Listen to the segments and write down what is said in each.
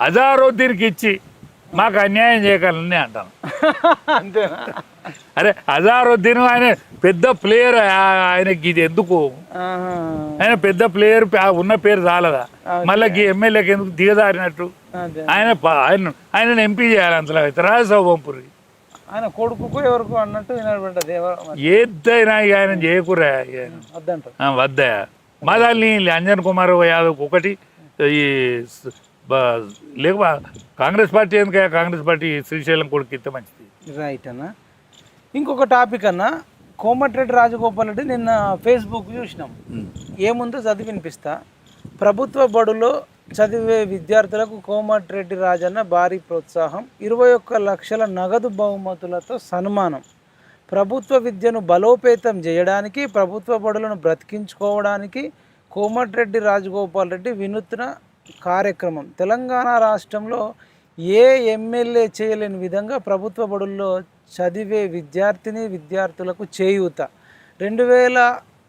అజారుద్దీన్కి ఇచ్చి మాకు అన్యాయం చేయగలని అంటాను. అంతేనా? అరే అజారుద్దీన్ ఆయన పెద్ద ప్లేయర్ ఆయనకి ఇది ఎందుకు. ఆయన పెద్ద ప్లేయర్ ఉన్న పేరు చాలదా మళ్ళీ ఎమ్మెల్యేకి ఎందుకు దిగదారినట్టు ఆయన ఆయన ఆయన ఎంపీ చేయాలి అంతలో అయితే రాజసభ పంపురి ఆయన కొడుకుకు ఎవరికి అన్నట్టు ఏదైనా ఆయన చేయకురా వద్దా. మాదాల్ని అంజన్ కుమార్ యాదవ్ ఒకటి ఈ లేక కాంగ్రెస్ పార్టీ ఎందుకు కాంగ్రెస్ పార్టీ శ్రీశైలం కొడుకు మంచిది. రైట్ అన్న. ఇంకొక టాపిక్ అన్న కోమటిరెడ్డి రాజగోపాల్ రెడ్డి నిన్న ఫేస్బుక్ చూసినాం. ఏముందో చదివి వినిపిస్తా. ప్రభుత్వ బడులో చదివే విద్యార్థులకు కోమటిరెడ్డి రాజన్న భారీ ప్రోత్సాహం ఇరవై ఒక్క లక్షల నగదు బహుమతులతో సన్మానం. ప్రభుత్వ విద్యను బలోపేతం చేయడానికి ప్రభుత్వ బడులను బ్రతికించుకోవడానికి కోమటిరెడ్డి రాజగోపాల్ రెడ్డి వినూత్న కార్యక్రమం. తెలంగాణ రాష్ట్రంలో ఏ ఎమ్మెల్యే చేయలేని విధంగా ప్రభుత్వ బడుల్లో చదివే విద్యార్థిని విద్యార్థులకు చేయూత. రెండు వేల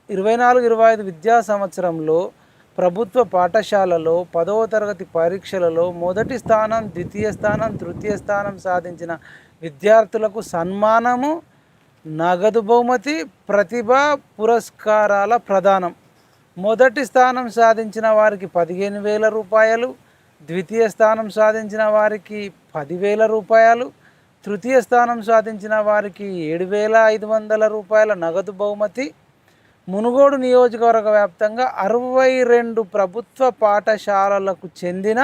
ఇరవై నాలుగు ఇరవై ఐదు విద్యా సంవత్సరంలో ప్రభుత్వ పాఠశాలలో పదవ తరగతి పరీక్షలలో మొదటి స్థానం ద్వితీయ స్థానం తృతీయ స్థానం సాధించిన విద్యార్థులకు సన్మానము నగదు బహుమతి ప్రతిభా పురస్కారాల ప్రదానం. మొదటి స్థానం సాధించిన వారికి పదిహేను వేల రూపాయలు ద్వితీయ స్థానం సాధించిన వారికి పదివేల రూపాయలు తృతీయ స్థానం సాధించిన వారికి ఏడు వేల ఐదు వందల రూపాయల నగదు బహుమతి. మునుగోడు నియోజకవర్గ వ్యాప్తంగా అరవై రెండు ప్రభుత్వ పాఠశాలలకు చెందిన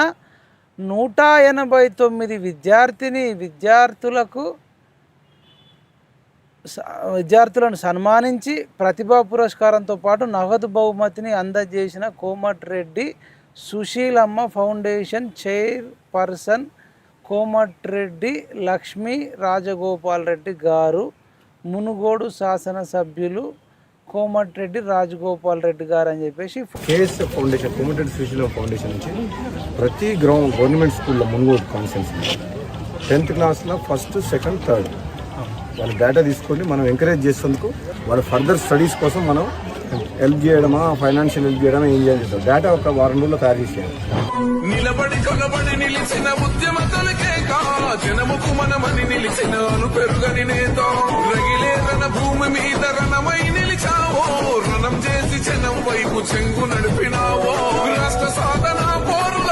నూట ఎనభై తొమ్మిది విద్యార్థిని విద్యార్థులకు విద్యార్థులను సన్మానించి ప్రతిభా పురస్కారంతో పాటు నగదు బహుమతిని అందజేసిన కోమటిరెడ్డి సుశీలమ్మ ఫౌండేషన్ చైర్పర్సన్ కోమటిరెడ్డి లక్ష్మీ రాజగోపాల్ రెడ్డి గారు మునుగోడు శాసనసభ్యులు కోమటిరెడ్డి రాజగోపాల్ రెడ్డి గారు అని చెప్పేసి KS foundation Komatireddy Srisailam foundation నుంచి ప్రతి గ్రౌండ్ గవర్నమెంట్ స్కూల్లో మునుగోడు కాన్సెన్స్ టెన్త్ క్లాస్లో ఫస్ట్ సెకండ్ థర్డ్. వాళ్ళ డేటా తీసుకొని మనం ఎంకరేజ్ చేసేందుకు వాళ్ళ ఫర్దర్ స్టడీస్ కోసం మనం హెల్ప్ చేయడమా ఫైనాన్షియల్ హెల్ప్ చేయడమా ఏం చేయాలి డేటా ఒక వారం రోజుల్లో తయారు చేసేయాలి. నిలబడి కొనబడి నిలిచిన ఉద్యమతలకే జనముకు మనమని నిలిచిన పెరుగని నేత. రగిలే రణ భూమి మీద రణమై నిలిచావో రణం చేసి జనం వైపు చెంగు నడిపినావో. రాష్ట్ర సాధన పోరుల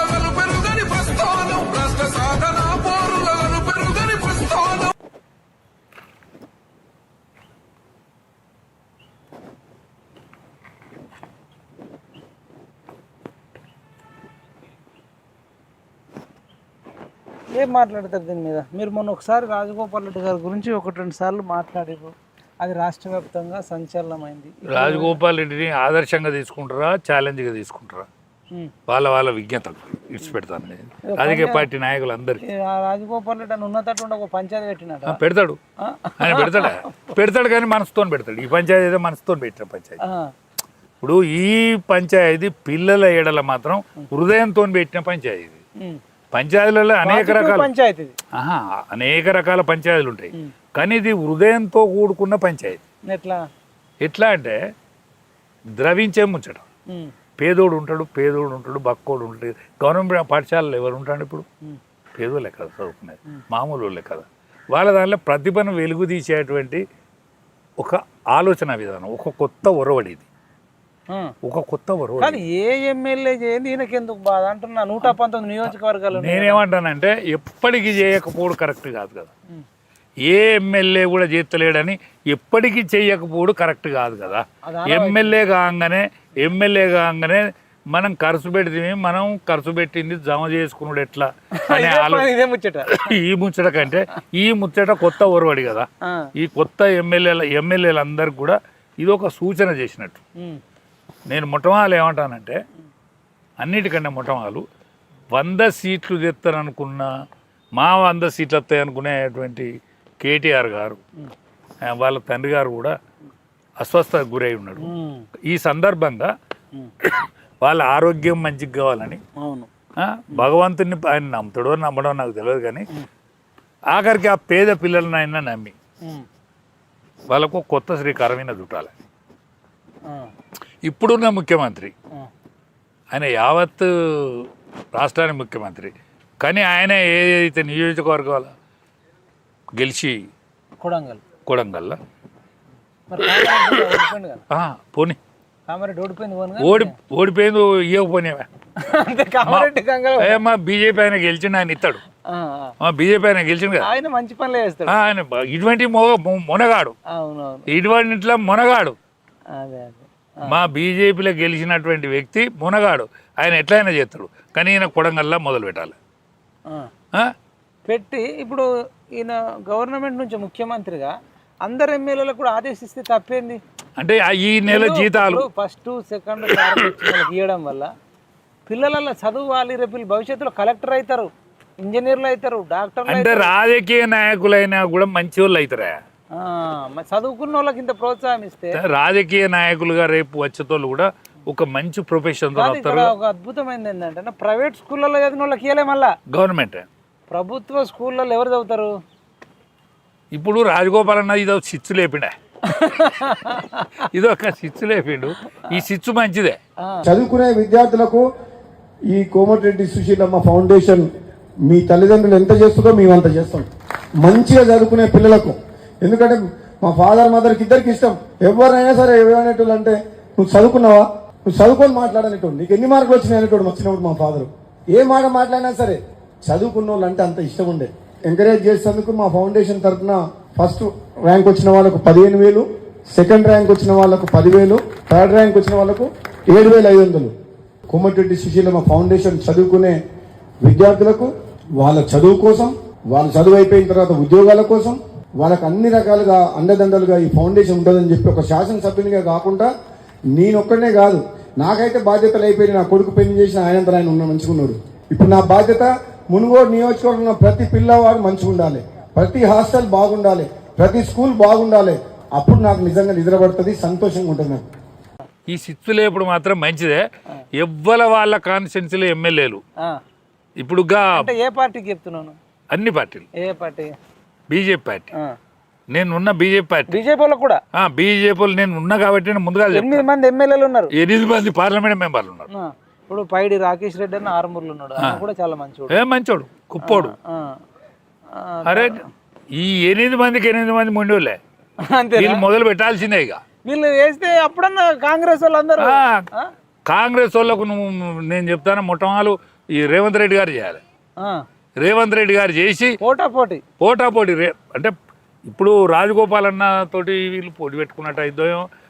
ఏం మాట్లాడతారు దీని మీద? మీరు మొన్న ఒకసారి రాజగోపాల్ రెడ్డి గారి గురించి ఒకటి రెండు సార్లు మాట్లాడారు అది రాష్ట్ర వ్యాప్తంగా సంచలనమైంది. రాజగోపాల్ రెడ్డిని ఆదర్శంగా తీసుకుంటారా ఛాలెంజ్గా తీసుకుంటారా. వాళ్ళ వాళ్ళ విజ్ఞతలు ఇడిచి పెడతాను. రాజకీయ పార్టీ నాయకులు అందరికీ రాజగోపాల్ రెడ్డి అని ఉన్నతట్టు ఒక పంచాయతీ పెట్టినట ఆ, పెడతాడు. ఆయన పెడతాడా? పెడతాడు కానీ మనసుతో పెడతాడు. ఈ పంచాయతీ ఏదో మనసుతో పెట్టిన పంచాయతీ. ఇప్పుడు ఈ పంచాయతీ పిల్లల ఏడల మాత్రం హృదయంతో పెట్టిన పంచాయతీ పంచాయతీలలో అనేక రకాల. పంచాయతీ అనేక రకాల పంచాయతీలు ఉంటాయి. కానీ ఇది హృదయంతో కూడుకున్న పంచాయతీ. ఎట్లా? ఎట్లా అంటే ద్రవించే ముచ్చట. ఉమ్. పేదోడు ఉంటాడు పేదోడు ఉంటాడు బక్కోడు ఉంటాడు. గవర్నమెంట్ పాఠశాలలో ఎవరు ఉంటాడు ఇప్పుడు? పేదోళ్ళే కదా చదువుకునేది. మామూలు వాళ్ళే కదా. వాళ్ళ దానిలో ప్రతిభను వెలుగు తీసేటువంటి ఒక ఆలోచన విధానం ఒక కొత్త ఒరవడి ఇది. ఒక కొత్త ఒరవడి కానీ ఏ ఎమ్మెల్యే చేయండి ఈయనకెందుకు బాధ? అంటున్నా నూట పంతొమ్మిది నియోజకవర్గాలు. నేనేమంటానంటే ఎప్పటికీ చేయకపోవడం కరెక్ట్ కాదు కదా. ఏ ఎమ్మెల్యే కూడా చేస్తలేడని ఎప్పటికీ చేయకపోవడం కరెక్ట్ కాదు కదా. ఎమ్మెల్యే కాగానే ఎమ్మెల్యే కాగానే మనం ఖర్చు పెడితే మనం ఖర్చు పెట్టింది జమ చేసుకున్నాడు ఎట్లా అనే ఇదే ఆలో పని, ఇదే ముచ్చట. ఈ ముచ్చట కంటే ఈ ముచ్చట కొత్త ఒరవడి కదా. ఈ కొత్త ఎమ్మెల్యేల ఎమ్మెల్యేలందరికీ కూడా ఇది ఒక సూచన చేసినట్టు. నేను మొట్టమొదలు ఏమంటానంటే అన్నిటికన్నా మొట్టమొదలు వంద సీట్లు తెస్తారనుకున్న మా వంద సీట్లు వస్తాయి అనుకునేటువంటి కేటీఆర్ గారు వాళ్ళ తండ్రి గారు కూడా అస్వస్థతకు గురై ఉన్నాడు. ఈ సందర్భంగా వాళ్ళ ఆరోగ్యం మంచిగా కావాలని భగవంతుని ఆయన నమ్ముతాడో నమ్మడో నాకు తెలియదు కానీ ఆఖరికి ఆ పేద పిల్లలని ఆయన నమ్మి. వాళ్ళకు కొత్త శ్రీకారమైన చుట్టాలి. ఇప్పుడున్న ముఖ్యమంత్రి. ఆయన యావత్ రాష్ట్రానికి ముఖ్యమంత్రి. కానీ ఆయన ఏదైతే నియోజకవర్గాల గెలిచి కొడంగల్. కొడంగల్ల ఆ, పోనీ. ఓడి ఓడిపోయింది ఇవ్వకపోయినావా ఏమా బీజేపీ ఆయన గెలిచిండు ఆయన ఇస్తాడు. మా బీజేపీ ఆయన గెలిచిండు కదా. ఆయన మంచి పనులే చేస్తాడు. ఆయన ఇటువంటి మొ- మొనగాడు. అవునవును. ఇటువంటిలో మొనగాడు. అదే. మా బీజేపీలో గెలిచినటువంటి వ్యక్తి మునగాడు. ఆయన ఎట్లయినా చేస్తాడు. కానీ ఈయన కొడంగల్లా మొదలు పెట్టాలి? పెట్టి ఇప్పుడు ఈయన గవర్నమెంట్ నుంచి ముఖ్యమంత్రిగా అందరు ఎమ్మెల్యేలకు కూడా ఆదేశిస్తే తప్పేంది? అంటే ఈ నెల జీతాలు ఫస్ట్ సెకండ్ ఇవ్వడం వల్ల పిల్లలలో చదువాలి రేపు వీళ్ళు భవిష్యత్తులో కలెక్టర్ అవుతారు ఇంజనీర్లు అవుతారు డాక్టర్లు అంటే రాజకీయ నాయకులైనా కూడా మంచి వాళ్ళు అవుతారా మరి చదువుకున్న వాళ్ళకి ఇంత ప్రోత్సాహం ఇస్తే? రాజకీయ నాయకులుగా రేపు వచ్చేటోళ్ళు కూడా ఒక మంచి ప్రొఫెషన్ ఒక అద్భుతమైనది ఏంటంటే ప్రైవేట్ స్కూళ్ళలో చదివిన వాళ్ళకి ఇవ్వలే మళ్ళా. గవర్నమెంట్. ప్రభుత్వ స్కూళ్ళలో ఎవరు చదువుతారు? ఇప్పుడు రాజగోపాల్ అన్న ఇదో సిచ్చు లేపిండే. ఇది ఒక సిచ్చు లేపిండు. ఈ సిచ్చు మంచిదే. చదువుకునే విద్యార్థులకు ఈ కోమటిరెడ్డి సుశీలమ్మ ఫౌండేషన్ మీ తల్లిదండ్రులు ఎంత చేస్తుందో మేము అంత చేస్తాం. మంచిగా చదువుకునే పిల్లలకు ఎందుకంటే మా ఫాదర్ మదర్కి ఇద్దరికి ఇష్టం. ఎవరైనా సరే ఏమనేటోళ్ళు అంటే నువ్వు చదువుకున్నావా? నువ్వు చదువుకొని మాట్లాడనేటోడు నీకు ఎన్ని మార్కులు వచ్చినాయి? అనేటోడు వచ్చినప్పుడు మా ఫాదర్ ఏ మాట మాట్లాడినా సరే చదువుకున్న వాళ్ళు అంటే అంత ఇష్టం ఉండే. ఎంకరేజ్ చేసేందుకు మా ఫౌండేషన్ తరఫున ఫస్ట్ ర్యాంక్ వచ్చిన వాళ్ళకు పదిహేను వేలు సెకండ్ ర్యాంక్ వచ్చిన వాళ్ళకు పదివేలు థర్డ్ ర్యాంక్ వచ్చిన వాళ్ళకు ఏడు వేల ఐదు వందలు కోమటిరెడ్డి సుశీలమ్మ ఫౌండేషన్ చదువుకునే విద్యార్థులకు వాళ్ళ చదువు కోసం వాళ్ళ చదువు అయిపోయిన తర్వాత ఉద్యోగాల కోసం వాళ్ళకి అన్ని రకాలుగా అండదండలుగా ఈ ఫౌండేషన్ ఉంటుందని చెప్పి ఒక శాసనసభ్యునిగా కాకుండా నేనొక్కడనే కాదు. నాకైతే బాధ్యతలు అయిపోయి నా కొడుకు పెళ్ళి చేసిన ఆయనంతా ఆయన ఉన్న మంచిగా ఉన్నాడు ఇప్పుడు నా బాధ్యత మునుగోడు నియోజకవర్గంలో ప్రతి పిల్లవాడు మంచిగా ఉండాలి. ప్రతి హాస్టల్ బాగుండాలి. ప్రతి స్కూల్ బాగుండాలి. అప్పుడు నాకు నిజంగా నిద్రపడుతుంది సంతోషంగా ఉంటుంది నాకు. ఈ సిచ్చు లేపుడు మాత్రం మంచిదే. ఎవ్వల వాళ్ళ కాన్స్టిట్యున్సీలో ఎమ్మెల్యేలు. ఇప్పుడుగా అంటే ఏ పార్టీకి చెప్తున్నాను అన్ని పార్టీలు. ఏ పార్టీ? BJP party. నేను ఉన్న బీజేపీ పార్టీ. బీజేపీ కూడా? ఆ, బీజేపీలు నేను ఉన్నా కాబట్టి నేను ముందుగా. ఎనిమిది మంది ఎమ్మెల్యేలు ఉన్నారు. ఎనిమిది మంది పార్లమెంట్ మెంబర్లు ఉన్నారు. ఇప్పుడు పైడి రాకేష్ రెడ్డి అని ఆరుమూరులో ఉన్నాడు. కూడా చాలా మంచివాడు ఏ మంచోడు కుప్పోడు. అరే ఈ ఎనిమిది మందికి ఎనిమిది మంది అంతే వీళ్ళు మొదలు పెట్టాల్సిందే ఇక. వీళ్ళు వేస్తే అప్పుడన్నా కాంగ్రెస్ వాళ్ళందరూ? కాంగ్రెస్ వాళ్ళకు నువ్వు నేను చెప్తాను మొట్టమొదలు ఈ రేవంత్ రెడ్డి గారు చేయాలి. రేవంత్ రెడ్డి గారు చేసి పోటా పోటీ. పోటాపోటీ రే అంటే ఇప్పుడు రాజగోపాల్ అన్న తోటి వీళ్ళు పోటీ పెట్టుకున్నట్టు అయిద్దో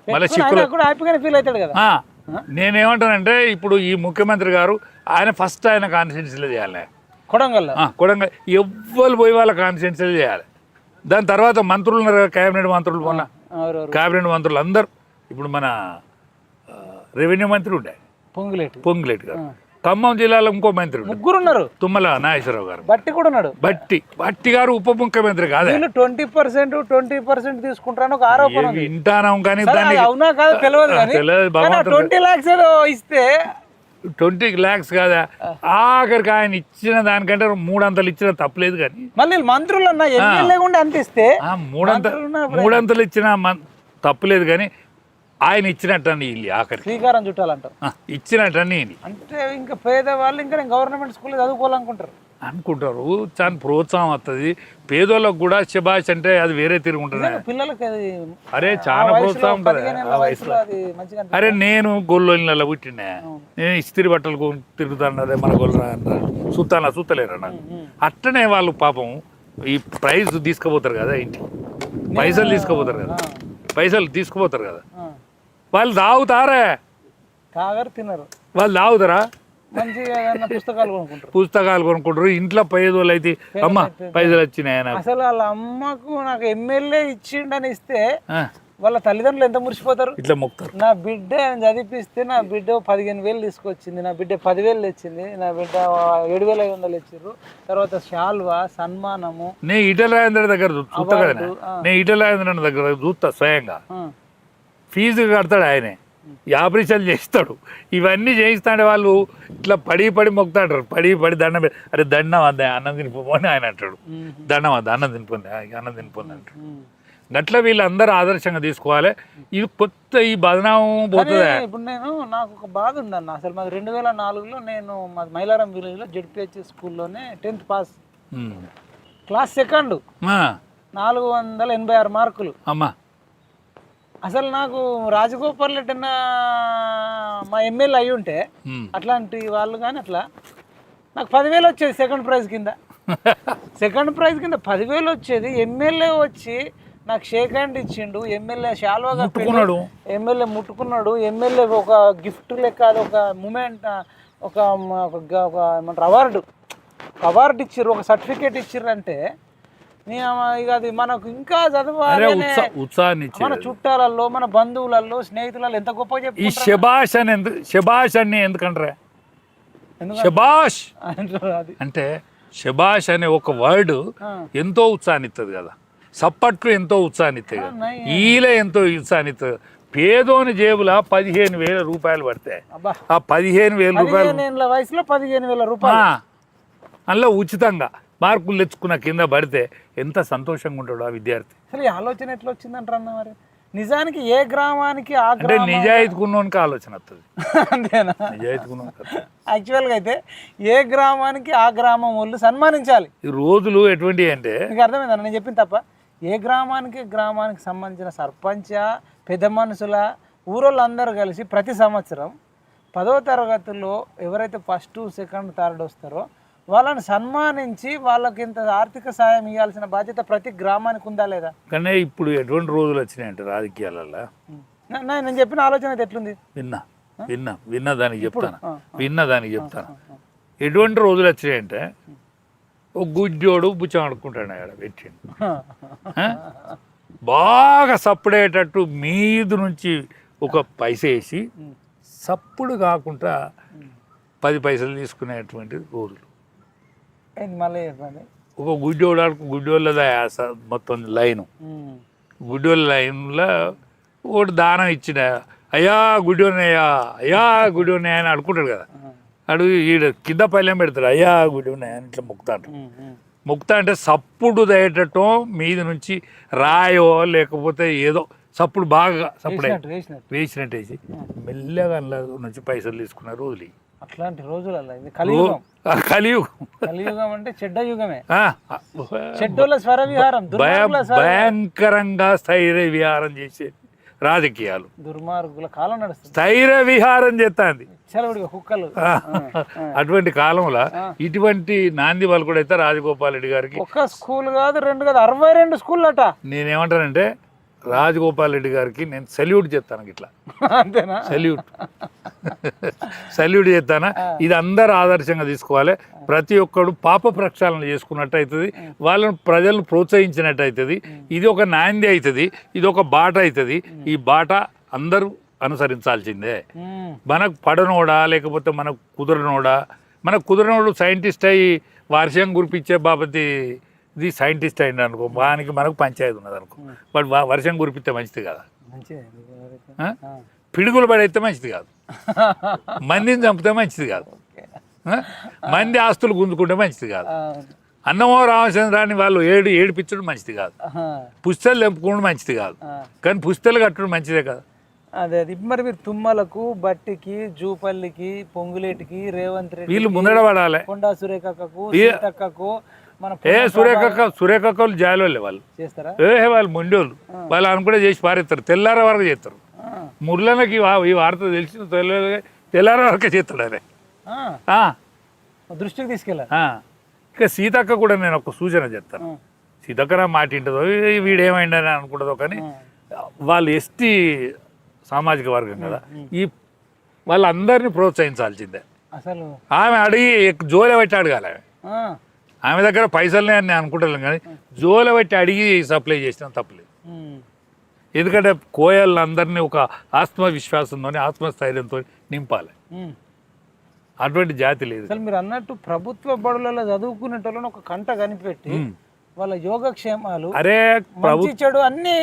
మళ్ళీ చిక్కులు ఫీల్ అవుతాడు కదా. నేనేమంటానంటే ఇప్పుడు ఈ ముఖ్యమంత్రి గారు ఆయన ఫస్ట్ ఆయన కాన్స్టిట్యున్సీలో చేయాలి. కొడంగల్లో. ఆ, కొడంగా ఎవ్వరు పోయి వాళ్ళ కాన్స్టిట్యున్సీలో చేయాలి. దాని తర్వాత మంత్రులు ఉన్నారు కేబినెట్ మంత్రులు మొన్న. ఎవరెవరు కేబినెట్ మంత్రులు అందరు. ఇప్పుడు మన రెవెన్యూ మంత్రి ఉండే. పొంగులేటి. పొంగులేటి గారు. ఖమ్మం జిల్లాలో ఇంకో మంత్రి ముగ్గురు ఉన్నారు తుమ్మల నాగేశ్వరరావు గారు. బట్టి కూడా ఉన్నాడు. బట్టి. బట్టి గారు ఉప ముఖ్యమంత్రి కాదే. ట్వంటీ పర్సెంట్ ట్వంటీ పర్సెంట్ తీసుకుంటారని ఒక ఆరోపణ వింటానాం కానీ దాన్ని అవునా కాదు తెలియదు తెలియదు. ట్వంటీ లాక్స్ ఏదో ఇస్తే ట్వంటీ ల్యాక్స్ కాదా? ఆఖరికి ఆయన ఇచ్చిన దానికంటే మూడంతలు ఇచ్చిన తప్పలేదు కానీ. మళ్ళీ మంత్రులు ఇస్తే ఆ మూడంత మంత్రులు ఉన్నప్పుడు మూడంతలు ఇచ్చిన తప్పలేదు కానీ ఆయన ఇచ్చినట్టని వీళ్ళు ఆఖరికి. శ్రీకారం చుట్టాలంటారు ఇచ్చినట్టని అంటే ఇంకా పేదవాళ్ళు ఇంకా గవర్నమెంట్ స్కూల్ చదువుకోవాలనుకుంటారు. అనుకుంటారు. చాలా ప్రోత్సాహం వస్తుంది పేదోళ్ళకు కూడా శబాష్ అంటే అది వేరే తిరుగుంటుంది. పిల్లలకి అది అరే చాలా ప్రోత్సాహం ఉంటుంది. ఆ వయసులో. అరే నేను గొల్లోళ్ళ పుట్టినా. నేను ఇస్త్రీ బట్టలు తిరుగుతాను మన గొల్ల చూస్తానా చూస్తలేరా నాకు? అట్టనే వాళ్ళు పాపం ఈ ప్రైజ్ తీసుకుపోతారు కదా ఇంటికి. పైసలు తీసుకుపోతారు కదా. పైసలు తీసుకుపోతారు కదా. వాళ్ళు తాగుతారే? తాగరు తినరు. వాళ్ళు తాగుతారా? మంచిగా ఏదైనా పుస్తకాలు కొనుక్కుంటారు. పుస్తకాలు కొనుక్కుంటారు. ఇంట్లో పేదోళ్ళు అయితే అమ్మ పైసలు వచ్చినాయి నాకు. అసలు వాళ్ళ అమ్మకు నాకు ఎమ్మెల్యే ఇచ్చిండని ఇస్తే వాళ్ళ తల్లిదండ్రులు ఎంత మురిసిపోతారు? ఇట్లా మొక్కుతారు. నా బిడ్డ చదివిపిస్తే నా బిడ్డ పదిహేను వేలు తీసుకొచ్చింది. నా బిడ్డ పదివేలు తెచ్చింది. నా బిడ్డ ఏడు వేల ఐదు వందలు ఇచ్చారు తర్వాత శాల్వా సన్మానము. నేను ఈటల రాజేంద్ర దగ్గర చూస్తా. నేను. ఈటల రాజేంద్ర దగ్గర చూస్తా స్వయంగా. ఫీజు కడతాడు ఆయనే. ఈ ఆపరేషన్లు చేస్తాడు. ఇవన్నీ చేయిస్తాడు వాళ్ళు ఇట్లా పడి పడి మొక్కుతాడు పడి పడి దండం అరే దండం అద్దా అన్నం తినిపోమని ఆయన అంటాడు. దండం అద్దా అన్నం తినిపోంది ఆ, అన్నం తినిపోంది అంటాడు. గట్ల వీళ్ళందరూ ఆదర్శంగా తీసుకోవాలి. ఇది కొత్త ఈ బదనామం పోతుంది? ఇప్పుడు నేను నాకు ఒక బాధ ఉందన్న. అసలు మాది రెండు వేల నాలుగులో నేను మాది మైలారం విలేజ్లో జడ్పిహెచ్ స్కూల్లోనే టెన్త్ పాస్. Class second. నాలుగు వందల ఎనభై ఆరు మార్కులు. అమ్మా. అసలు నాకు రాజగోపాల్ రెడ్డి అన్న మా ఎమ్మెల్యే అయి ఉంటే. అట్లాంటి వాళ్ళు కానీ అట్లా. నాకు పదివేలు వచ్చేది సెకండ్ ప్రైజ్ కింద. సెకండ్ ప్రైజ్ కింద పదివేలు వచ్చేది. ఎమ్మెల్యే వచ్చి నాకు షేక్ హ్యాండ్ ఇచ్చిండు. ఎమ్మెల్యే శాల్వాగా ముట్టుకున్నాడు. ఎమ్మెల్యే ముట్టుకున్నాడు. ఎమ్మెల్యే ఒక గిఫ్ట్ లెక్క అది ఒక మూమెంట్ ఒక ఏమంటారు అవార్డు అవార్డు ఇచ్చిర్రు ఒక సర్టిఫికేట్ ఇచ్చిర్రు అంటే ఇక అది మనకు ఇంకా చదవాలి ఉత్సాహాన్ని మన చుట్టాలలో మన బంధువులలో స్నేహితులలో ఎంత గొప్ప ఈ చెప్పుకుంటారు శబాష్ అని ఎందుకు శబాష్ అని ఎందుకంటారా? శబాష్ అది. అంటే శబాష్ అనే ఒక వర్డ్. ఎంతో ఉత్సాహాన్ని ఇస్తుంది కదా. సప్పట్లు ఎంతో ఉత్సాహాన్ని ఇస్తాయి కదా. ఈల ఎంతో ఉత్సాహాన్ని ఇస్తుంది పేదోని జేబుల పదిహేను వేల రూపాయలు పడతాయి ఆ పదిహేను వేల రూపాయలు వయసులో పదిహేను వేల రూపాయలు. అందులో ఉచితంగా. మార్కులు తెచ్చుకున్న కింద పడితే ఎంత సంతోషంగా ఉంటాడు ఆ విద్యార్థి. అసలు ఈ ఆలోచన ఎట్లా వచ్చిందంటారు అన్న మరి? నిజానికి ఏ గ్రామానికి ఆ అంటే నిజాయితీకున్నోనికి ఆలోచన వస్తుంది అంతేనా? నిజాయితీకున్నోనికి వస్తుంది. యాక్చువల్గా అయితే ఏ గ్రామానికి ఆ గ్రామం వాళ్ళు సన్మానించాలి? ఈ రోజులు ఎటువంటివి అంటే మీకు అర్థమైందా? నేను చెప్పింది తప్ప. ఏ గ్రామానికి గ్రామానికి సంబంధించిన సర్పంచ పెద్ద మనుషుల ఊరోళ్ళందరూ కలిసి ప్రతి సంవత్సరం పదవ తరగతిలో ఎవరైతే ఫస్ట్ సెకండ్ థర్డ్ వస్తారో వాళ్ళని సన్మానించి వాళ్ళకి ఇంత ఆర్థిక సాయం ఇవ్వాల్సిన బాధ్యత ప్రతి గ్రామానికి ఉందా లేదా? కానీ ఇప్పుడు ఎటువంటి రోజులు వచ్చినాయంటే రాజకీయాలలో నేను చెప్పిన ఆలోచన అయితే ఎట్లుంది? విన్నా విన్నా విన్నా దానికి చెప్తాను. విన్నా దానికి చెప్తాను. ఎటువంటి రోజులు వచ్చినాయంటే ఒక గుడ్డోడు బుచ్చం ఆడుకుంటాడు ఆడ పెట్టి ఆ? బాగా సప్పుడేటట్టు మీది నుంచి ఒక పైస వేసి సప్పుడు కాకుండా పది పైసలు తీసుకునేటువంటి రోజులు. మళ్ళీ చెప్పండి ఒక గుడ్డోడు ఆడుకు గుడ్డోళ్ళదా మొత్తం లైను. గుడ్డోళ్ళ లైన్లో ఒకటి దానం ఇచ్చిన అయ్యా గుడ్డోనయ్యా అయ్యా గుడ్డోనయ్యా అని అడుకుంటాడు కదా అడుగు ఈడ కింద పల్లెం పెడతాడు అయ్యా గుడ్డోనయ్యా అని ఇట్లా మొక్కుతా అంటాడు. మొక్కుతా అంటే సప్పుడు దయటం మీద నుంచి రాయో లేకపోతే ఏదో సప్పుడు బాగా సప్పుడే వేసినట్టు వేసి మెల్లగా నుంచి పైసలు తీసుకున్న రోజులు ఇవి. అట్లాంటి రోజులలో ఇది కలియుగం. కలియుగం. కలియుగం అంటే చెడ్డ యుగమే. చెడ్డోళ్ళ స్వర విహారం భయంకరంగా స్థైర్య విహారం చేసే రాజకీయాలు. దుర్మార్గుల కాలం నడుస్తుంది. స్థైర్య విహారం చేస్తాంది. కుక్కలు. అటువంటి కాలంలో ఇటువంటి నాంది పలుకుడైతే రాజగోపాల్ రెడ్డి గారికి ఒక్క స్కూల్ కాదు రెండు కాదు అరవై రెండు స్కూల్ అట నేనేమంటానంటే రాజగోపాల్ రెడ్డి గారికి నేను సెల్యూట్ చేస్తాను ఇట్లా అంతేనా? సెల్యూట్. సెల్యూట్ చేస్తానా? ఇది అందరు ఆదర్శంగా తీసుకోవాలి. ప్రతి ఒక్కడు పాప ప్రక్షాళన చేసుకున్నట్టు అవుతుంది వాళ్ళని ప్రజలను ప్రోత్సహించినట్టు అవుతుంది ఇది ఒక నాంది అవుతుంది ఇది ఒక బాట అవుతుంది ఈ బాట అందరూ అనుసరించాల్సిందే. మనకు పడనోడా లేకపోతే మనకు కుదరనోడా? మనకు కుదరనోడు సైంటిస్ట్ అయ్యి వర్షం కురిపించే బాపతి ఇది సైంటిస్ట్ అయింది అనుకో వానికి మనకు పంచాయతీ ఉన్నది అనుకో. బట్ వర్షం కురిపిస్తే మంచిది కదా? పిడుగులు పడైతే మంచిది కాదు. మందిని చంపితే మంచిది కాదు? మంది ఆస్తులు గుంజుకుంటే మంచిది కాదు. అన్నమో రామచంద్రాన్ని వాళ్ళు ఏడు ఏడిపించడం మంచిది కాదు. పుస్తలు తెంపుకోవడం మంచిది కాదు. కానీ పుస్తలు కట్టడం మంచిదే కదా. అదే అది. మరి మీరు తుమ్మలకు బట్టికి జూపల్లికి పొంగులేటికి రేవంత్ రెడ్డి వీళ్ళు ముందడ పడాలి కొండా సురేఖకు సీతక్కకు ఏ సురేఖక్క సురేఖక్కలు జాలోళ్ళే వాళ్ళు. చేస్తారా? ఏ వాళ్ళు మొండోళ్ళు. వాళ్ళు అనుకుంటే చేసి పారేస్తారు. తెల్లార వరకు చేస్తారు. మురళనకి ఈ వార్త తెలిసిన తెల్ల తెల్లార వరకే చేస్తాడు అరే దృష్టికి తీసుకెళ్ళాలి. ఆ. ఇక సీతక్క కూడా నేను ఒక సూచన చెప్తాను ఆ, సీతక్క నా మాట వింటుందో "ఈ వీడేమైందని అనుకుంటుందో కానీ వాళ్ళు ఎస్టీ సామాజిక వర్గం కదా ఈ వాళ్ళందరినీ ప్రోత్సహించాల్సిందే. అసలు ఆమె అడిగి జోలె పెట్టి అడగాలి ఆమె. ఆమె దగ్గర పైసలనే అని నేను అనుకుంటాను కానీ జోలె పెట్టి అడిగి సప్లై చేసినా తప్పలేదు. ఎందుకంటే కోయలందరినీ ఒక ఆత్మవిశ్వాసంతో ఆత్మస్థైర్యంతో నింపాలి. అటువంటి జాతి లేదు. అసలు మీరు అన్నట్టు ప్రభుత్వ బడులలో చదువుకునేటోళ్ళని ఒక కంట కనిపెట్టి వాళ్ళ యోగక్షేమాలు అరే మంచి చెడు అన్ని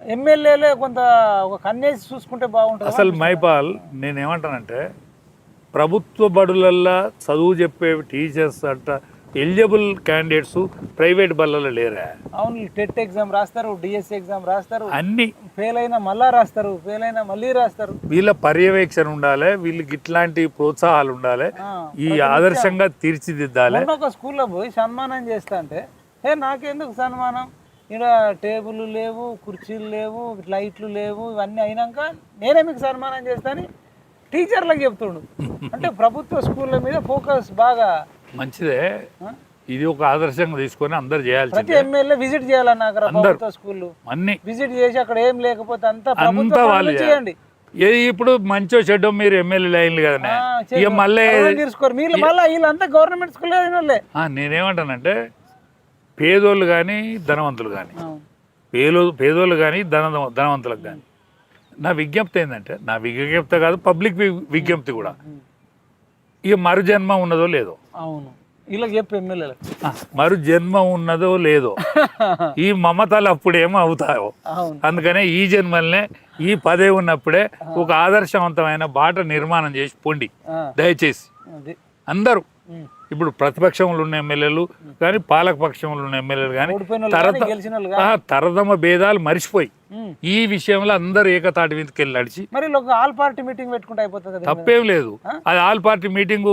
ఎమ్మెల్యేలే కొంత ఒక కన్నేసి చూసుకుంటే బాగుంటుంది అసలు మైపాల్ నేనేమంటానంటే ప్రభుత్వ బడులల్లో చదువు చెప్పే టీచర్స్ అంట ఎలిజిబుల్ క్యాండిడేట్స్ ప్రైవేట్ బళ్ళలో లేరా? అవును టెట్ ఎగ్జామ్ రాస్తారు డిఎస్సి ఎగ్జామ్ రాస్తారు. అన్ని. ఫెయిల్ అయినా మళ్ళా రాస్తారు ఫెయిల్ అయినా మళ్ళీ రాస్తారు. వీళ్ళ పర్యవేక్షణ ఉండాలి వీళ్ళకి ఇట్లాంటి ప్రోత్సాహాలు ఉండాలి ఈ ఆదర్శంగా తీర్చిదిద్దాలి. ఒక స్కూల్లో పోయి సన్మానం చేస్తా అంటే ఏ నాకెందుకు సన్మానం? ఇక్కడ టేబుల్ లేవు కుర్చీలు లేవు లైట్లు లేవు ఇవన్నీ అయినాక నేనే మీకు సన్మానం చేస్తాను టీచర్లకు చెప్తుండు. అంటే ప్రభుత్వ స్కూళ్ళ మీద ఫోకస్ బాగా మంచిదే? ఇది ఒక ఆదర్శంగా తీసుకొని అందరు ప్రతి చేయాల్సిందే ఎమ్మెల్యే విజిట్ చేయాలన్న అక్కడ ప్రభుత్వ స్కూళ్ళు అన్ని. విజిట్ చేసి అక్కడ ఏం లేకపోతే అంతా అంతా వాళ్ళు పనులు చేయండి. ఏ ఇప్పుడు మంచో చెడ్డో మీరు ఎమ్మెల్యే కదనే. ఆ, ఇక చేయండి. మళ్ళీ మీరు మళ్ళీ వీళ్ళంతా గవర్నమెంట్ స్కూల్ అయిన వాళ్ళే. ఆ, నేనేమంటానంటే పేదోళ్ళు కానీ ధనవంతులు కానీ. పేలో పేదోళ్ళు కానీ ధన ధనవంతులకు కానీ నా విజ్ఞప్తి ఏంటంటే నా విజ్ఞప్తి కాదు పబ్లిక్ విజ్ఞప్తి కూడా. ఇక మరు జన్మ ఉన్నదో లేదో. అవును. వీళ్ళకి చెప్పు ఎమ్మెల్యేలకు. ఆ, మరు జన్మ ఉన్నదో లేదో. ఈ మమతలు అప్పుడేమో అవుతాయో. అందుకనే ఈ జన్మల్నే ఈ పదే ఉన్నప్పుడే ఒక ఆదర్శవంతమైన బాట నిర్మాణం చేసి పొండి. దయచేసి. అది. అందరూ. ఇప్పుడు ప్రతిపక్షంలో ఉన్న ఎమ్మెల్యేలు కానీ పాలక పక్షంలో ఉన్న ఎమ్మెల్యేలు కానీ తరతమ భేదాలు మరిచిపోయి. ఈ విషయంలో అందరూ ఏకతాటి మీదకి వెళ్ళి నడిచి మరి ఆల్ పార్టీ మీటింగ్ పెట్టుకుంటే అయిపోతుంది కదా తప్పేం లేదు. అది ఆల్ పార్టీ మీటింగ్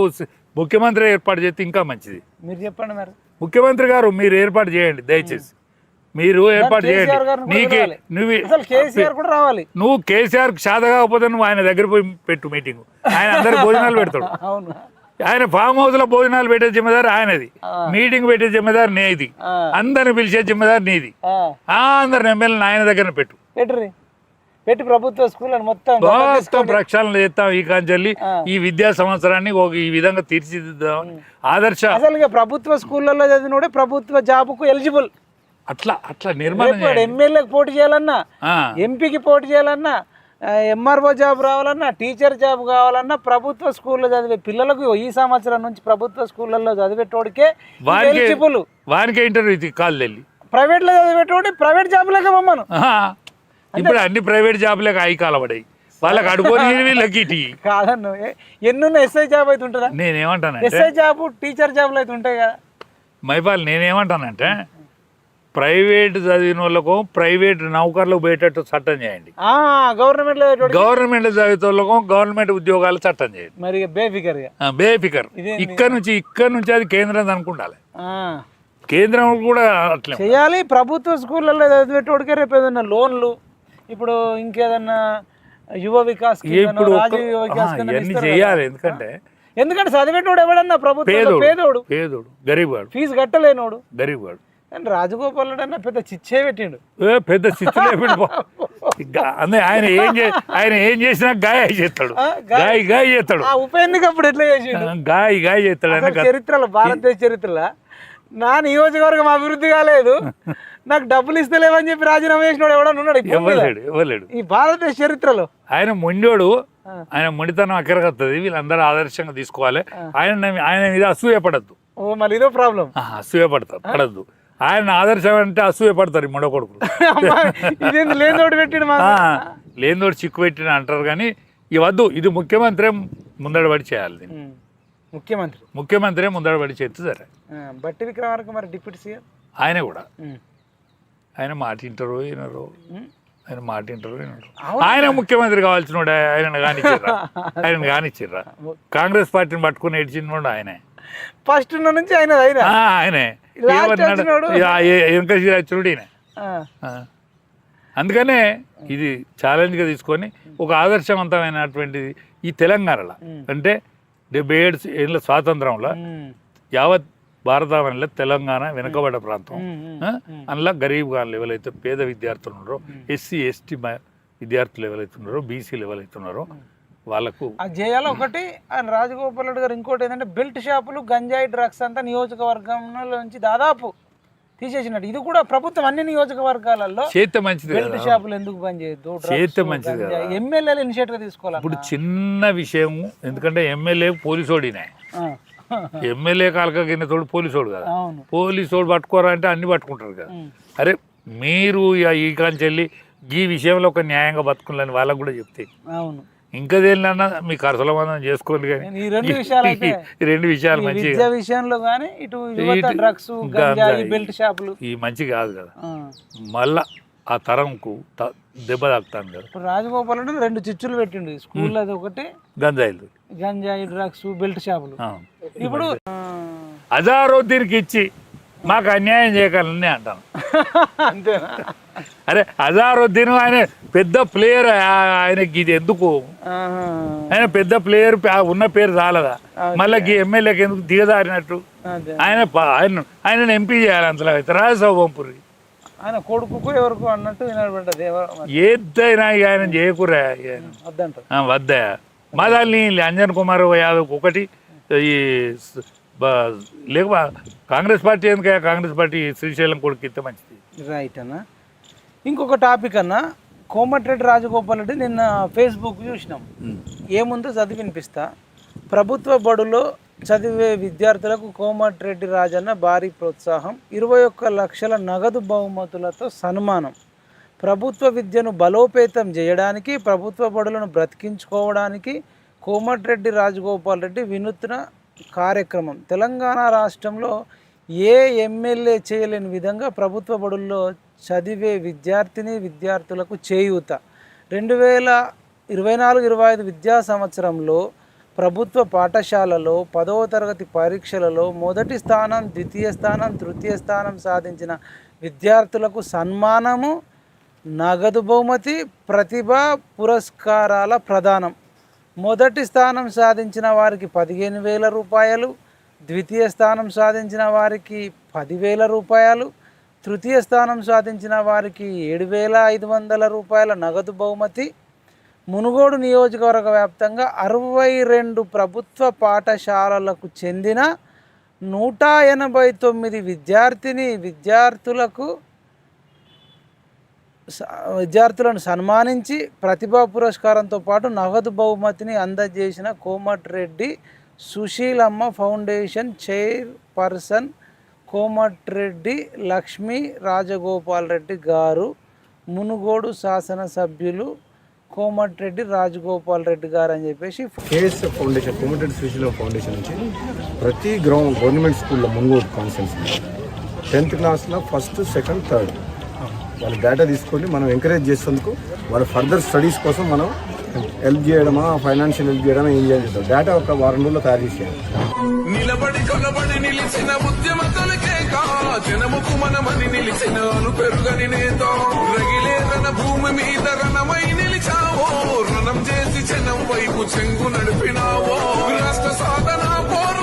ముఖ్యమంత్రి ఏర్పాటు చేస్తే ఇంకా మంచిది. మీరు చెప్పండి మరి. ముఖ్యమంత్రి గారు మీరు ఏర్పాటు చేయండి దయచేసి. మీరు ఏర్పాటు చేయండి. నీకే. నువ్వు కేసీఆర్ కూడా రావాలి. నువ్వు కేసీఆర్ షాద కాకపోతే నువ్వు ఆయన దగ్గర పోయి పెట్టు మీటింగ్. ఆయన అందరి భోజనాలు పెడతాడు. అవును. ఆయన ఫామ్ హౌస్లో భోజనాలు పెట్టే జిమ్మదారు ఆయనది. మీటింగ్ పెట్టే జిమ్మదారు నీది. అందరిని పిలిచే జిమ్మదారు నీది. అందరిని ఎమ్మెల్యేని ఆయన దగ్గర పెట్టు. పెట్టి ప్రభుత్వ స్కూల్ మొత్తం మొత్తం ప్రక్షాళన చేస్తాం ఈ కాంచెల్లి. ఈ విద్యా సంవత్సరాన్ని ఒక ఈ విధంగా తీర్చిదిద్దాం. ఆదర్శ. అసలు ప్రభుత్వ స్కూళ్ళల్లో చదివినోడే ప్రభుత్వ జాబుకు ఎలిజిబుల్. అట్లా అట్లా నిర్మాణం. ఎమ్మెల్యేకి పోటీ చేయాలన్నా ఎంపీకి పోటీ చేయాలన్నా ఎంఆర్ఓ జాబ్ రావాలన్నా టీచర్ జాబ్ కావాలన్నా ప్రభుత్వ స్కూల్లో చదివే పిల్లలకు ఈ సంవత్సరం నుంచి ప్రభుత్వ స్కూళ్ళల్లో చదివేటోడికే వారికి ఎలిజిబుల్ వానికే ఇంటర్వ్యూ కాల్ ప్రైవేట్లో చదివేటోడి ప్రైవేట్ జాబ్లోకి పంపను ఇప్పుడు అన్ని ప్రైవేట్ జాబ్లకు ఐ కాలబడాయి వాళ్ళకి ఇయ్యి. కాదన్ను. ఎన్నున్న ఎస్ఐ జాబ్ అయితే ఉంటుందా? నేనేమంటానంటే ఎస్ఐ జాబ్ టీచర్ జాబ్లు అయితే ఉంటాయి కదా. మైపాల్ నేనేమంటానంటే ప్రైవేట్ చదివిన వాళ్ళకు ప్రైవేట్ నౌకర్లకు పోయేటట్టు చట్టం చేయండి. గవర్నమెంట్ చదివిన వాళ్ళకు గవర్నమెంట్ ఉద్యోగాలు చట్టం చేయండి. మరి బేఫికర్ ఇదేంది? ఇక్కడ నుంచి ఇక్కడ నుంచి అది కేంద్రం అనుకుండాలి. ఆ. కేంద్రం కూడా అట్లే చేయాలి ప్రభుత్వ స్కూళ్ళల్లో చదివేటోడికే రేపు ఏదైనా లోన్లు ఇప్పుడు ఇంకేదన్నా యువ వికాస్ ఇప్పుడు ఇవన్నీ కదా. చేయాలి ఎందుకంటే ఎందుకంటే చదివేటోడు ఎవడన్నా ప్రభుత్వం పేదోడు పేదోడు. పేదోడు గరీబ్ వాడు. ఫీజు కట్టలేనోడు. గరీబ్ వాడు. కానీ రాజగోపాల్ అన్న పెద్ద చిచ్చే పెట్టిండు. ఏ పెద్ద అదే ఆయన ఏం చే ఆయన ఏం చేసినా గాయ చేస్తాడు. గాయ- గాయ చేస్తాడు. ఆ ఉప ఎన్నిక అప్పుడు ఎట్లా చేసిండు? గాయ గాయ చేస్తాడు అసలు ఆయన చరిత్రలో భారతదేశ చరిత్రలో నా నియోజకవర్గం అభివృద్ధి కాలేదు. నాకు డబ్బులు ఇస్తలేవని చెప్పి రాజీనామా చేసినోడు ఎవడన్నా ఉన్నాడు ఇప్పుడు? ఇవ్వలేడు ఇవ్వలేడు ఈ భారతదేశ చరిత్రలో. ఆయన మొండోడు ఆయన మొండితనం అక్కరగత్తది వీళ్ళందరూ ఆదర్శంగా తీసుకోవాలి. ఆయన ఆయన మీద అసూయ పడద్దు. ఓ మళ్ళీ ఇదో ప్రాబ్లం. అసూయ పడతారు పడద్దు. ఆయన ఆదర్శం అంటే అసూయ పడతారు ఈ మొండ కొడుకులు ఇదేంది లేనిదోడు ఆ, లేనిదోడు చిక్కు పెట్టిన అంటారు కానీ ఇవి వద్దు ఇది ముఖ్యమంత్రి ముందడబడి చేయాలి దీన్ని. ముఖ్యమంత్రి. ముఖ్యమంత్రి ముందడబడి చేస్తే సరే. బట్టి విక్రమార్క మరి డిప్యూటీ సీఎం? ఆయన కూడా. ఆయన మాట వింటారు వినరు. ఆయన మాట వినరు? ఆయన ముఖ్యమంత్రి కావాల్సిన వాడు ఆయన కానిచ్చిర్రా? ఆయన కానిచ్చిర్రా? కాంగ్రెస్ పార్టీని పట్టుకుని ఏడ్చినోడు ఆయనే. ఫస్ట్ నుంచి ఆయన. ఆయనే. వచ్చినోడు? ఈయన. ఆ. అందుకనే ఇది ఛాలెంజ్గా తీసుకొని ఒక ఆదర్శవంతమైనటువంటిది ఈ తెలంగాణలో. అంటే డెబ్బై ఏడు ఏళ్ళ స్వాతంత్రంలో యావత్ భారతావనిలో తెలంగాణ వెనుకబడ్డ ప్రాంతం? అందులో గరీబ్ గాన్లు ఎవరైతే పేద విద్యార్థులు ఉన్నారో. ఎస్సీ ఎస్టీ విద్యార్థులు ఎవరైతే ఉన్నారో. బీసీలు ఎవరైతే ఉన్నారో. వాళ్ళకు అది చేయాలి ఒకటి ఆయన రాజగోపాల్ రెడ్డి గారు ఇంకోటి ఏంటంటే బెల్ట్ షాపులు గంజాయి డ్రగ్స్ అంతా నియోజకవర్గంలో నుంచి దాదాపు తీసేసినట్టు. ఇది కూడా ప్రభుత్వం అన్ని నియోజకవర్గాలలో చేస్తే మంచిది బెల్ట్ షాపులు ఎందుకు బంద్ చేయొద్దు? చేస్తే మంచిది. ఎమ్మెల్యేలు ఇనిషియేటివ్ తీసుకోవాలి ఇప్పుడు చిన్న విషయం ఎందుకంటే ఎమ్మెల్యే పోలీసోడినే. ఎమ్మెల్యే కాలక కింద తోడు పోలీసోడు కదా. పోలీసోడు పట్టుకోరా అంటే అన్ని పట్టుకుంటారు కదా. అరే మీరు ఈ కాంచెల్లి ఈ విషయంలో ఒక న్యాయంగా బతుకులని వాళ్ళకు కూడా చెప్తే. అవును. ఇంకా దేనిలన్నా మీ మందం చేసుకోండి కానీ. ఈ రెండు విషయాలైతే ఈ రెండు విషయాలు విద్య విషయంలో కానీ ఇటు డ్రగ్స్. బెల్ట్ షాపులు. ఈ మంచి కాదు కదా. మళ్ళా ఆ తరంకు దెబ్బ తాకుతాను కదా. రాజగోపాల్ రెండు చిచ్చులు పెట్టిండు. స్కూల్ అది ఒకటి గంజాయిలు. గంజాయి డ్రగ్స్ బెల్ట్ షాపులు. ఇప్పుడు అజారుద్దీన్కి ఇచ్చి మాకు అన్యాయం చేయగలని అంటాను. అంతేనా? అరే అజారుద్దీన్ ఆయన పెద్ద ప్లేయర్ ఆయనకి ఇది ఎందుకు. ఆయన పెద్ద ప్లేయర్ ఉన్న పేరు చాలదా మళ్ళీ ఎమ్మెల్యేకి ఎందుకు దిగదారినట్టు ఆయన ఆయన ఆయనను ఎంపీ చేయాలి అంతలో అయితే రాజసభ పంపురి ఆయన కొడుకుకు ఎవరికో అన్నట్టు ఏదైనా ఆయన చేయకురా ఆయన. వద్దా? మాదాల్ని అంజన్ కుమార్ యాదవ్ ఒకటి ఈ స- బ- లేక కాంగ్రెస్ పార్టీ ఎందుకు కాంగ్రెస్ పార్టీ శ్రీశైలం కొడుకు ఇస్తే మంచిది. రైట్ అన్న. ఇంకొక టాపిక్ అన్న కోమటిరెడ్డి రాజగోపాల్ రెడ్డి నిన్న ఫేస్బుక్ చూసినాం. ఏముందో చదివి వినిపిస్తా. ప్రభుత్వ బడులో చదివే విద్యార్థులకు కోమటిరెడ్డి రాజన్న భారీ ప్రోత్సాహం ఇరవై ఒక్క లక్షల నగదు బహుమతులతో సన్మానం. ప్రభుత్వ విద్యను బలోపేతం చేయడానికి ప్రభుత్వ బడులను బ్రతికించుకోవడానికి కోమటిరెడ్డి రాజగోపాల్ రెడ్డి వినూత్న కార్యక్రమం. తెలంగాణ రాష్ట్రంలో ఏ ఎమ్మెల్యే చేయలేని విధంగా ప్రభుత్వ బడుల్లో చదివే విద్యార్థిని విద్యార్థులకు చేయూత. రెండు వేల ఇరవై నాలుగు ఇరవై ఐదు విద్యా సంవత్సరంలో ప్రభుత్వ పాఠశాలలో పదవ తరగతి పరీక్షలలో మొదటి స్థానం ద్వితీయ స్థానం తృతీయ స్థానం సాధించిన విద్యార్థులకు సన్మానము నగదు బహుమతి ప్రతిభా పురస్కారాల ప్రదానం. మొదటి స్థానం సాధించిన వారికి పదిహేను వేల రూపాయలు ద్వితీయ స్థానం సాధించిన వారికి పదివేల రూపాయలు తృతీయ స్థానం సాధించిన వారికి ఏడు వేల ఐదు వందల రూపాయల నగదు బహుమతి. మునుగోడు నియోజకవర్గ వ్యాప్తంగా అరవై రెండు ప్రభుత్వ పాఠశాలలకు చెందిన నూట ఎనభై తొమ్మిది విద్యార్థిని విద్యార్థులకు విద్యార్థులను సన్మానించి ప్రతిభా పురస్కారంతో పాటు నగదు బహుమతిని అందజేసిన Komatireddy Sushilamma foundation chairperson Komatireddy Lakshmi Rajagopal Reddy గారు మునుగోడు శాసనసభ్యులు కోమటిరెడ్డి రాజగోపాల్ రెడ్డి గారు అని చెప్పేసి KSF foundation Komatireddy Srisailam foundation నుంచి ప్రతి గ్రౌండ్ గవర్నమెంట్ స్కూల్లో మునుగోడు కాన్సెన్స్ టెన్త్ క్లాస్లో ఫస్ట్ సెకండ్ థర్డ్. వాళ్ళ డేటా తీసుకొని మనం ఎంకరేజ్ చేసేందుకు వాళ్ళ ఫర్దర్ స్టడీస్ కోసం మనం హెల్ప్ చేయడమా? ఫైనాన్షియల్ హెల్ప్ చేయడమా? ఏం చేయలేదు డేటా ఒక వారం రోజుల్లో తయారు చేశాను నిలబడి కొలబడి నిలిచిన ఉద్యమతలకే జనముకు మనమని నిలిచిన పెరుగని నేత. రగిలే రణ భూమి మీద రణమై నిలిచావో. రణం చేసి జనం వైపు చెంగు నడిపినావో. రాష్ట్ర సాధన పోరు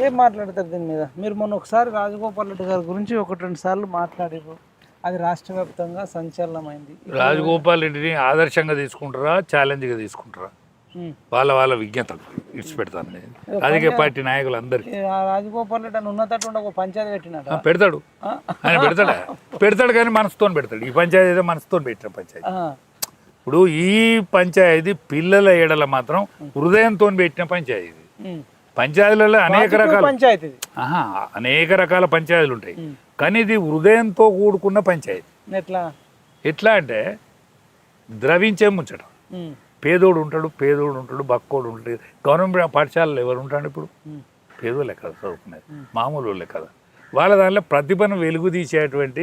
ఏం మాట్లాడతారు దీని మీద? మీరు మొన్న ఒకసారి రాజగోపాల్ రెడ్డి గారి గురించి ఒకటి రెండు సార్లు మాట్లాడారు అది రాష్ట్ర వ్యాప్తంగా సంచలనమైంది. రాజగోపాల్ రెడ్డిని ఆదర్శంగా తీసుకుంటారా ఛాలెంజ్గా తీసుకుంటారా. వాళ్ళ వాళ్ళ విజ్ఞతలు ఇడిచి పెడతాను రాజకీయ పార్టీ నాయకులు అందరికీ రాజగోపాల్ రెడ్డి ఉండి ఒక పంచాయతీ పెట్టినట ఆ, పెడతాడు. ఆయన పెడతాడా? పెడతాడు కానీ మనసుతో పెడతాడు. ఈ పంచాయతీ అయితే మనసుతో పెట్టిన పంచాయతీ. ఇప్పుడు ఈ పంచాయతీ పిల్లల ఏడల మాత్రం హృదయంతో పెట్టిన పంచాయతీ పంచాయతీలలో అనేక రకాల. పంచాయతీ అనేక రకాల పంచాయతీలు ఉంటాయి. కానీ ఇది హృదయంతో కూడుకున్న పంచాయతీ. ఎట్లా? ఎట్లా అంటే ద్రవించే ఉమ్. పేదోడు ఉంటాడు పేదోడు ఉంటాడు బక్కోడు ఉంటాడు. గవర్నమెంట్ పాఠశాలలో ఎవరు ఉంటాడు ఇప్పుడు? పేదోళ్ళే కదా చదువుకునేది. మామూలు వాళ్ళే కదా. వాళ్ళ దానిలో ప్రతిభను వెలుగు తీసేటువంటి